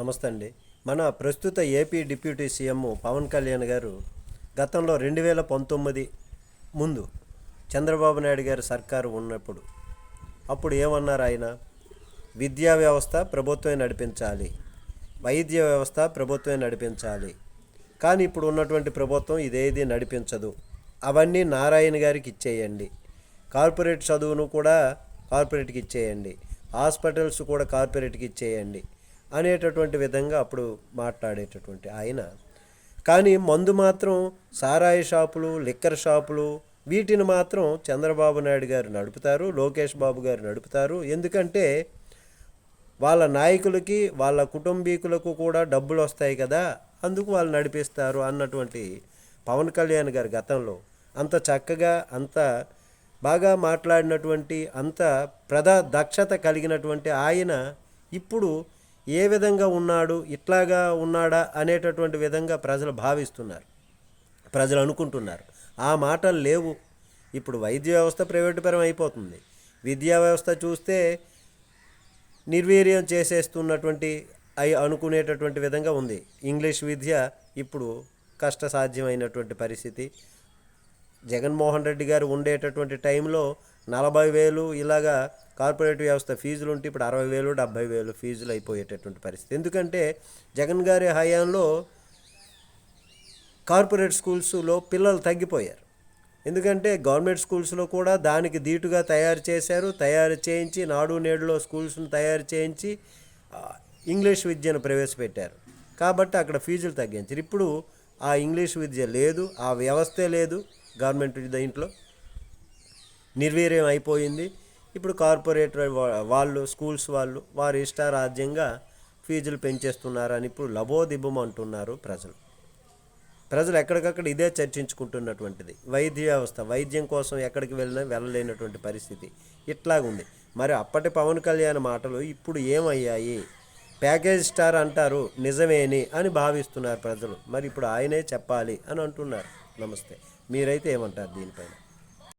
నమస్తే అండి. మన ప్రస్తుత AP deputy CM Pavan Kalyan garu గతంలో రెండు వేల పంతొమ్మిది ముందు చంద్రబాబు నాయుడు గారి సర్కారు ఉన్నప్పుడు అప్పుడు ఏమన్నారు ఆయన? విద్యా వ్యవస్థ ప్రభుత్వమే నడిపించాలి. వైద్య వ్యవస్థ ప్రభుత్వమే నడిపించాలి. కానీ ఇప్పుడు ఉన్నటువంటి ప్రభుత్వం ఇదేది నడిపించదు. అవన్నీ నారాయణ గారికి ఇచ్చేయండి. కార్పొరేట్ చదువును కూడా కార్పొరేట్కి ఇచ్చేయండి. హాస్పిటల్స్ కూడా కార్పొరేట్కి ఇచ్చేయండి. అనేటటువంటి విధంగా అప్పుడు మాట్లాడేటటువంటి ఆయన. కానీ మందు మాత్రం సారాయి షాపులు లిక్కర్ షాపులు వీటిని మాత్రం చంద్రబాబు నాయుడు గారు నడుపుతారు లోకేష్ బాబు గారు నడుపుతారు. ఎందుకంటే వాళ్ళ నాయకులకి వాళ్ళ కుటుంబీకులకు కూడా డబ్బులు వస్తాయి కదా అందుకు వాళ్ళు నడిపిస్తారు అన్నటువంటి పవన్ కళ్యాణ్ గారు గతంలో. అంత చక్కగా అంత బాగా మాట్లాడినటువంటి అంత ప్రధా దక్షత కలిగినటువంటి ఆయన ఇప్పుడు ఏ విధంగా ఉన్నాడు ఇట్లాగా ఉన్నాడా అనేటటువంటి విధంగా ప్రజలు భావిస్తున్నారు. ప్రజలు అనుకుంటున్నారు. ఆ మాటలు లేవు. ఇప్పుడు వైద్య వ్యవస్థ ప్రైవేటుపరం అయిపోతుంది. విద్యా వ్యవస్థ చూస్తే నిర్వీర్యం చేసేస్తున్నటువంటి అయి అనుకునేటటువంటి విధంగా ఉంది. ఇంగ్లీష్ విద్య ఇప్పుడు కష్టసాధ్యమైనటువంటి పరిస్థితి. జగన్మోహన్ రెడ్డి గారు ఉండేటటువంటి టైంలో నలభై వేలు ఇలాగా కార్పొరేట్ వ్యవస్థ ఫీజులు ఉంటే ఇప్పుడు అరవై వేలు డెబ్బై వేలు ఫీజులు అయిపోయేటటువంటి పరిస్థితి. ఎందుకంటే జగన్ గారి హయాంలో కార్పొరేట్ స్కూల్స్లో పిల్లలు తగ్గిపోయారు. ఎందుకంటే గవర్నమెంట్ స్కూల్స్లో కూడా దానికి ధీటుగా తయారు చేశారు తయారు చేయించి నాడు నేడులో స్కూల్స్ను తయారు చేయించి ఇంగ్లీష్ విద్యను ప్రవేశపెట్టారు. కాబట్టి అక్కడ ఫీజులు తగ్గించారు. ఇప్పుడు ఆ ఇంగ్లీష్ విద్య లేదు ఆ వ్యవస్థే లేదు. గవర్నమెంట్ దీంట్లో. నిర్వీర్యం అయిపోయింది. ఇప్పుడు కార్పొరేట్ వాళ్ళు స్కూల్స్ వాళ్ళు వారి ఇష్టారాజ్యంగా ఫీజులు పెంచేస్తున్నారని ఇప్పుడు లబోదిబం అంటున్నారు ప్రజలు. ప్రజలు ఎక్కడికక్కడ ఇదే చర్చించుకుంటున్నటువంటిది. వైద్య వ్యవస్థ వైద్యం కోసం ఎక్కడికి వెళ్ళినా వెళ్ళలేనటువంటి పరిస్థితి. ఇట్లాగుంది. మరి అప్పటి పవన్ కళ్యాణ్ మాటలు ఇప్పుడు ఏమయ్యాయి? ప్యాకేజ్ స్టార్ అంటారు నిజమేని అని భావిస్తున్నారు ప్రజలు. మరి ఇప్పుడు ఆయనే చెప్పాలి అని అంటున్నారు. నమస్తే. మీరైతే ఏమంటారు దీనిపైన?